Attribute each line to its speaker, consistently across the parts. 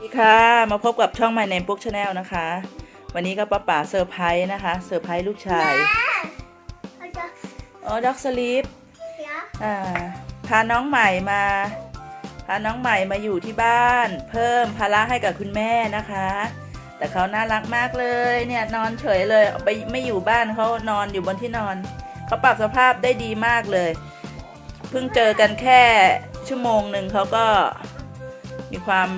Speaker 1: ดีค่ะ มาพบกับช่อง My Name Book Channel นะคะ วันนี้ก็ป้าป๋าเซอร์ไพรส์นะคะ เซอร์ไพรส์ลูกชาย อ๋อ ด็อกสลีปอ่า พาน้องใหม่มา พาน้องใหม่มาอยู่ที่บ้าน เพิ่มภาระให้กับคุณแม่นะคะ แต่เขาน่ารักมากเลย เนี่ยนอนเฉยเลย ไปไม่อยู่บ้านเขานอนอยู่บนที่นอน เขาปรับสภาพได้ดีมากเลย เพิ่งเจอกันแค่ชั่วโมงหนึ่งเขาก็มีความ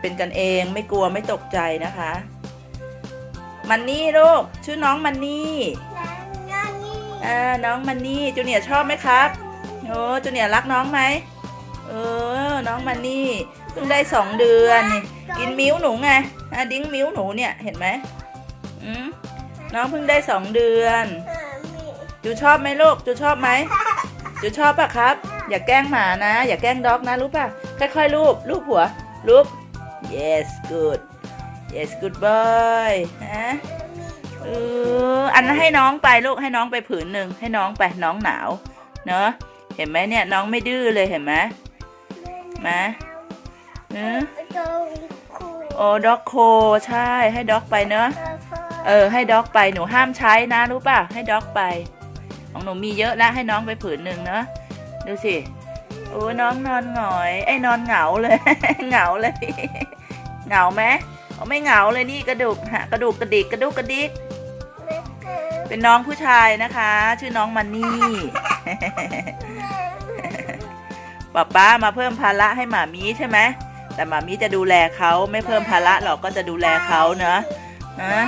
Speaker 1: เป็นกันเองไม่กลัวไม่ตกใจนะคะ มันนี่ลูกชื่อน้องมันนี่อ่าน้องมันนี่จูเนียร์ชอบไหมครับโอ้จูเนียร์รักน้องไหมเออ น้องมันนี่เพิ่งได้สองเดือนนี่กินมิ้วหนูไงอะดิ้งมิ้วหนูเนี่ยเห็นไหมอืมน้องเพิ่งได้สองเดือนจูชอบไหมลูกจูชอบไหมจูชอบปะครับ อย่าแกล้งหมานะ อย่าแกล้งด็อกนะรู้ปะค่อยๆลูบลูบหัว ลูบ yes good yes good boy นะเอออันนั้นให้น้องไปลูกให้น้องไปผืนหนึ่งให้น้องไปน้องหนาว เนอะเห็นไหมเนี่ยน้องไม่ดื้อเลยเห็นไหมมาเออโอ้ด็อกโคใช่ให้ด็อกไปเนอะเออ ให้ด็อกไปหนูห้ามใช้นะรู้ป่ะ ให้ด็อกไป ของหนูมีเยอะแล้วให้น้องไปผืนหนึ่งเนอะดูสิ โอ้น้องนอนหงอย ไอ้นอนเหงาเลย เหงาเลย เหงาไหมอ๋อไม่เหงาเลยนี่กระดูกฮะกระดูกกระดิกกระดูกกระดิก เป็นน้องผู้ชายนะคะ ชื่อน้องมันนี่ ป๊าป้ามาเพิ่มภาระให้หมามีใช่ไหม แต่หมามีจะดูแลเขาไม่เพิ่มภาระหรอกก็จะดูแลเขาเนอะนะ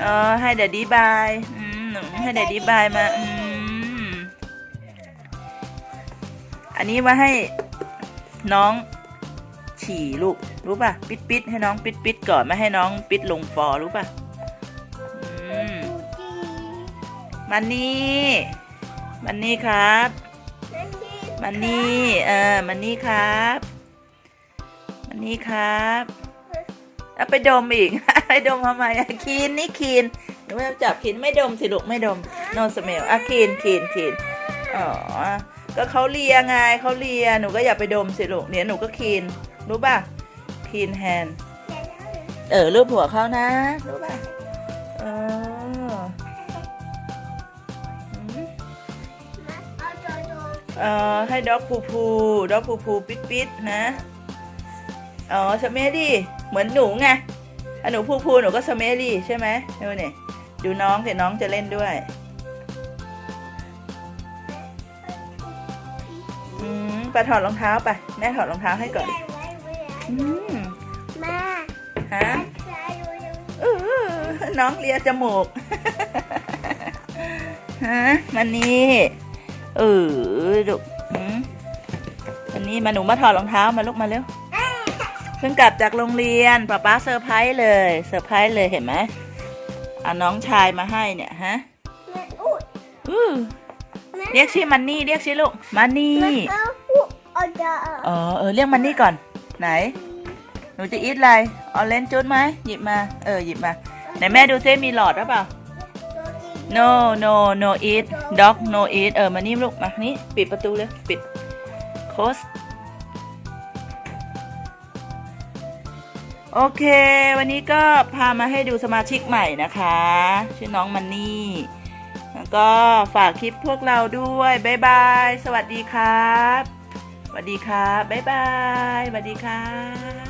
Speaker 1: เออให้เดดดี้บาย อืมหนูให้เดดดี้บายมาอืม อันนี้มาให้น้องฉี่ลูกรู้ป่ะ ปิดปิดให้น้องปิดปิดก่อนไม่ให้น้องปิดลงฟอรู้ป่ะอืมมันนี่มันนี่ครับมันนี่เออมันนี่ครับมันนี่ครับเอาไปดมอีกไปดมทำไมอะคีนนี่คีนหนูไม่ต้องจับคีนไม่ดมสิลูกไม่ดม no smell อะคีนคีนคีนอ๋อ ก็เขาเลียไงเขาเลียหนูก็อย่าไปดมสิลูกเดี๋ยหนูก็คีนรู้ป่ะคีนแฮนเออรูปหัวเขานะ รู้ป่ะเออเออให้ด็อกพูพูด็อกพูพูปิดปิดนะอ๋อสเมดี้เหมือนหนูไงอหนูพูพูหนูก็สเมดี้ใช่ไหมดูนี่ดูน้องเดี๋ยวน้องจะเล่นด้วย ไปถอดรองเท้าไป แม่ถอดรองเท้าให้ก่อน อืม
Speaker 2: มา
Speaker 1: ฮะเออน้องเลียจมูก ฮะมันนี่เออลูกอืมวันนี้มาหนูมาถอดรองเท้ามาลูกมาเร็ว เพิ่งกลับจากโรงเรียนป้าป้าเซอร์ไพรส์เลยเซอร์ไพรส์เลยเห็นไหมเอาน้องชายมาให้เนี่ยฮะอู้เรียกชื่อมันนี่เรียกชื่อลูกมันนี่ เออเออเรียกมันนี่ก่อน ไหน หนูจะอีทอะไรออเรนจ์จูดไหมหยิบมา เออหยิบมาไหนแม่ดูซิมีหลอดหรือเปล่า no no no eat dog no eat เออมานี่ลูกมานี่ปิดประตูเลย ปิด close โอเค วันนี้ก็พามาให้ดูสมาชิกใหม่นะคะ ชื่อน้องมันนี่ แล้วก็ฝากคลิปพวกเราด้วย บ๊ายบาย สวัสดีครับ สวัสดีครับบ๊ายบายสวัสดีครับ